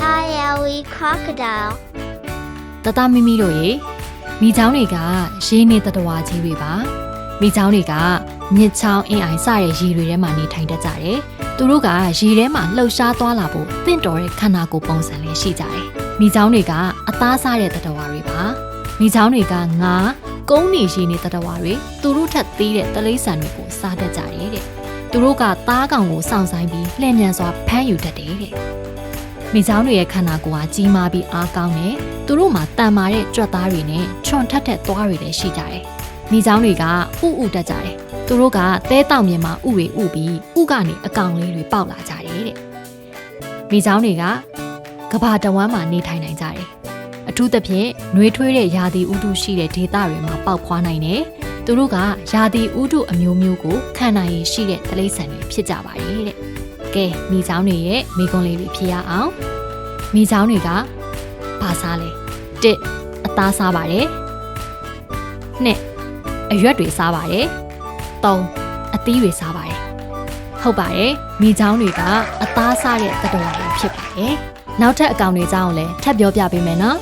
Kylie crocodile. တတမိမိတို့ရေမိချောင်းတွေကရေနေတတဝါကြီးတွေပါမိချောင်းတွေကမြစ်ချောင်းအင်းအိုင်စတဲ့ရေတွေထဲမှာနေထိုင်တတ်ကြတယ်သူတို့ကရေထဲမှာလှုပ်ရှားသွားလာဖို့တင့်တော်တဲ့ခန္ဓာကိုယ်ပုံစံလေးရှိကြတယ်မိချောင်းတွေကအသားစားတဲ့တတဝါတွေပါမိချောင်းတွေကငါကုန်းနေရေနေတတဝါတွေသူတို့ထက်သေးတဲ့တလိษံတွေကိုစားတတ်ကြတယ်တဲ့ သူတို့ကသားကောင်ကိုစောင့်ဆိုင်ပြီးလှည့်မြန်စွာဖမ်းယူတတ်တယ်တဲ့မိချောင်းတွေရဲ့ခန္ဓာကိုယ်ဟာကြီးမားပြီးအားကောင်းတယ်သူတို့မှာတန်မာတဲ့ကြွက်သားတွေနဲ့ချွန်ထက်ထက်သွားတွေလည်းရှိကြတယ်။မိချောင်းတွေကဥဥတက်ကြတယ်။သူတို့ကသဲတောင်မြင်မှာဥတွေဥပြီးဥကနေအကောင်လေးတွေပေါက်လာကြတယ်တဲ့။မိချောင်းတွေကကဘာတဝမ်းမှာနေထိုင်နိုင်ကြတယ်။အထူးသဖြင့်နှွေးထွေးတဲ့ယာတီဥတုရှိတဲ့ဒေသတွေမှာပေါက်ဖွားနိုင်တယ်။ သူတို့ကယာတီဥတုအမျိုးမျိုးကိုခံနိုင်ရရှိတဲ့တိရစ္ဆာန်တွေဖြစ်ကြပါတယ်တဲ့။ကဲမိချောင်းတွေရဲ့မိကွန်လေးတွေဖြစ်ရအောင်။မိချောင်းတွေကဘာစားလဲတစ်အသားစားပါတယ်နှစ်အရွက်တွေစားပါတယ်သုံးအသီးတွေစားပါတယ်ဟုတ်ပါတယ်မိချောင်းတွေကအသားစားတဲ့သတ္တဝါတွေဖြစ်ပါတယ်နောက်ထပ်အကောင်တွေအကြောင်းကိုလည်းထပ်ပြောပြပေးမယ်နော်